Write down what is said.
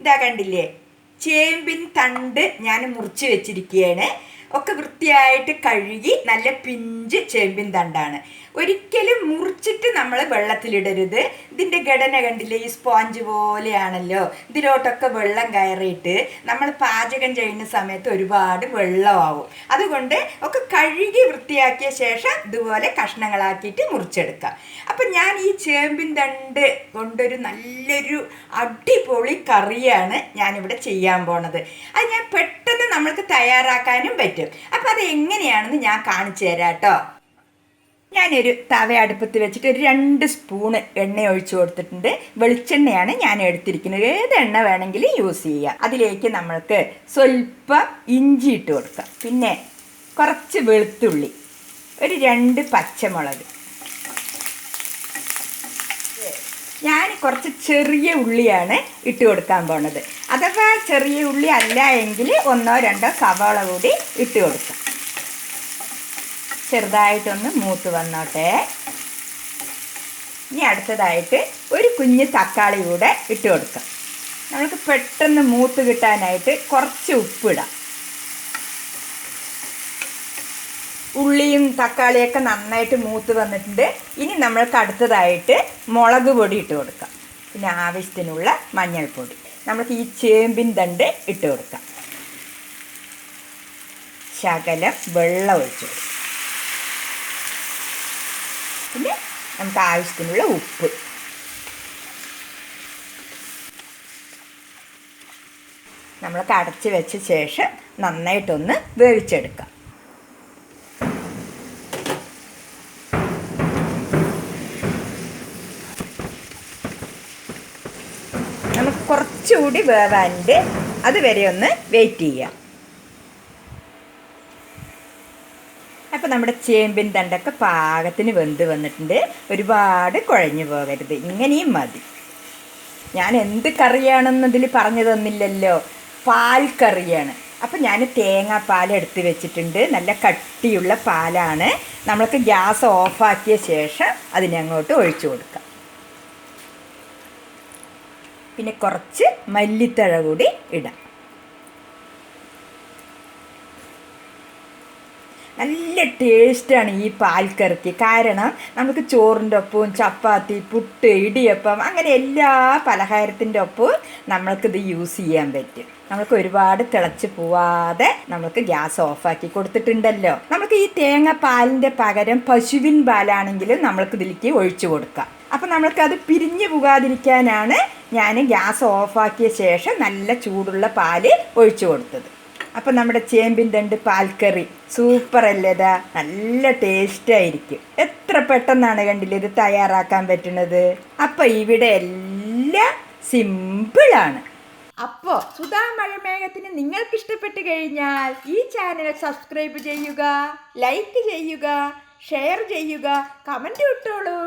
ഇതാ കണ്ടില്ലേ? ചേമ്പിൻ തണ്ട് ഞാൻ മുറിച്ച് വെച്ചിരിക്കുകയാണ് ഒക്കെ വൃത്തിയായിട്ട് കഴുകി നല്ല പിഞ്ച് ചേമ്പിൻ തണ്ടാണ്. ഒരിക്കലും മുറിച്ചിട്ട് നമ്മൾ വെള്ളത്തിലിടരുത്. ഇതിന്റെ ഘടന കണ്ടില്ലേ? ഈ സ്പോഞ്ച് പോലെയാണല്ലോ. ഇതിലോട്ടൊക്കെ വെള്ളം കയറിയിട്ട് നമ്മൾ പാചകം ചെയ്യുന്ന സമയത്ത് ഒരുപാട് വെള്ളമാവും. അതുകൊണ്ട് ഒക്കെ കഴുകി വൃത്തിയാക്കിയ ശേഷം ഇതുപോലെ കഷ്ണങ്ങളാക്കിയിട്ട് മുറിച്ചെടുക്കാം. അപ്പം ഞാൻ ഈ ചേമ്പിൻ തണ്ട് കൊണ്ടൊരു നല്ലൊരു അടിപൊളി കറിയാണ് ഞാനിവിടെ ചെയ്യാൻ പോണത്. അത് ഞാൻ പെട്ടെന്ന് നമ്മൾക്ക് തയ്യാറാക്കാനും പറ്റും. അപ്പം അത് എങ്ങനെയാണെന്ന് ഞാൻ കാണിച്ചു തരാം കേട്ടോ ഞാനൊരു തവ അടുപ്പത്ത് വെച്ചിട്ട് ഒരു രണ്ട് സ്പൂണ് എണ്ണ ഒഴിച്ചു കൊടുത്തിട്ടുണ്ട്. വെളിച്ചെണ്ണയാണ് ഞാൻ എടുത്തിരിക്കുന്നത്. ഏത് എണ്ണ വേണമെങ്കിലും യൂസ് ചെയ്യുക അതിലേക്ക് നമ്മൾക്ക് സ്വല്പം ഇഞ്ചി ഇട്ട് കൊടുക്കാം. പിന്നെ കുറച്ച് വെളുത്തുള്ളി. ഒരു രണ്ട് പച്ചമുളക്. ഞാൻ കുറച്ച് ചെറിയ ഉള്ളിയാണ് ഇട്ട് കൊടുക്കാൻ പോണത്. അഥവാ ചെറിയ ഉള്ളി അല്ല എങ്കിൽ ഒന്നോ രണ്ടോ സവാള കൂടി ഇട്ട് കൊടുക്കാം. ചെറുതായിട്ടൊന്ന് മൂത്ത് വന്നോട്ടെ. ഇനി അടുത്തതായിട്ട് ഒരു കുഞ്ഞ് തക്കാളി കൂടെ ഇട്ട് കൊടുക്കാം. നമുക്ക് പെട്ടെന്ന് മൂത്ത് കിട്ടാനായിട്ട് കുറച്ച് ഉപ്പിടാം. ഉള്ളിയും തക്കാളിയൊക്കെ നന്നായിട്ട് മൂത്ത് വന്നിട്ടുണ്ട്. ഇനി നമ്മൾക്ക് അടുത്തതായിട്ട് മുളക് പൊടി ഇട്ട് കൊടുക്കാം. പിന്നെ ആവശ്യത്തിനുള്ള മഞ്ഞൾപ്പൊടി. നമുക്ക് ഈ ചേമ്പിൻ തണ്ട് ഇട്ട് കൊടുക്കാം. ശകലം വെള്ളം ഒഴിച്ചു കൊടുക്കാം. പിന്നെ നമുക്ക് ആവശ്യത്തിനുള്ള ഉപ്പ്. നമ്മൾ അടച്ച് വെച്ച ശേഷം നന്നായിട്ടൊന്ന് വേവിച്ചെടുക്കാം നമുക്ക് കുറച്ചുകൂടി വേവാനുണ്ട്. അതുവരെ ഒന്ന് വെയിറ്റ് ചെയ്യാം. അപ്പോൾ നമ്മുടെ ചേമ്പിൻ തണ്ടൊക്കെ പാകത്തിന് വെന്ത് വന്നിട്ടുണ്ട്. ഒരുപാട് കുഴഞ്ഞു പോകരുത്. ഇങ്ങനെയും മതി. ഞാൻ എന്ത് കറിയാണെന്നതിൽ പറഞ്ഞു തന്നില്ലല്ലോ പാൽ കറിയാണ്. അപ്പം ഞാൻ തേങ്ങാപ്പാൽ എടുത്ത് വെച്ചിട്ടുണ്ട്. നല്ല കട്ടിയുള്ള പാലാണ്. നമ്മൾക്ക് ഗ്യാസ് ഓഫാക്കിയ ശേഷം അതിനങ്ങോട്ട് ഒഴിച്ചു കൊടുക്കാം. പിന്നെ കുറച്ച് മല്ലിത്തഴ കൂടി ഇടാം. നല്ല ടേസ്റ്റാണ് ഈ പാൽക്കറിക്ക്. കാരണം നമുക്ക് ചോറിന്റെ ഒപ്പവും ചപ്പാത്തി പുട്ട് ഇടിയപ്പം അങ്ങനെ എല്ലാ പലഹാരത്തിന്റെ ഒപ്പവും നമ്മൾക്കിത് യൂസ് ചെയ്യാൻ പറ്റും. നമുക്ക് ഒരുപാട് തിളച്ച് പോവാതെ നമുക്ക് ഗ്യാസ് ഓഫാക്കി കൊടുത്തിട്ടുണ്ടല്ലോ. നമുക്ക് ഈ തേങ്ങ പാലിന്റെ പകരം പശുവിൻ പാലാണെങ്കിലും നമ്മൾക്ക് ഇതിലേക്ക് ഒഴിച്ചു കൊടുക്കാം. അപ്പം നമ്മൾക്കത് പിരിഞ്ഞു പോകാതിരിക്കാനാണ് ഞാൻ ഗ്യാസ് ഓഫാക്കിയ ശേഷം നല്ല ചൂടുള്ള പാൽ ഒഴിച്ചു കൊടുത്തത്. അപ്പം നമ്മുടെ ചേമ്പിൻ തണ്ട് പാൽക്കറി സൂപ്പർ അല്ലേതാ നല്ല ടേസ്റ്റ് ആയിരിക്കും. എത്ര പെട്ടെന്നാണ് കണ്ടില്ലേ ഇത് തയ്യാറാക്കാൻ പറ്റുന്നത്? അപ്പോൾ ഇവിടെ എല്ലാം സിമ്പിളാണ് അപ്പോൾ സുധാ മഴമേഘത്തിന് നിങ്ങൾക്ക് ഇഷ്ടപ്പെട്ട് കഴിഞ്ഞാൽ ഈ ചാനൽ സബ്സ്ക്രൈബ് ചെയ്യുക ലൈക്ക് ചെയ്യുക ഷെയർ ചെയ്യുക കമന്റ് ഇട്ടോളൂ.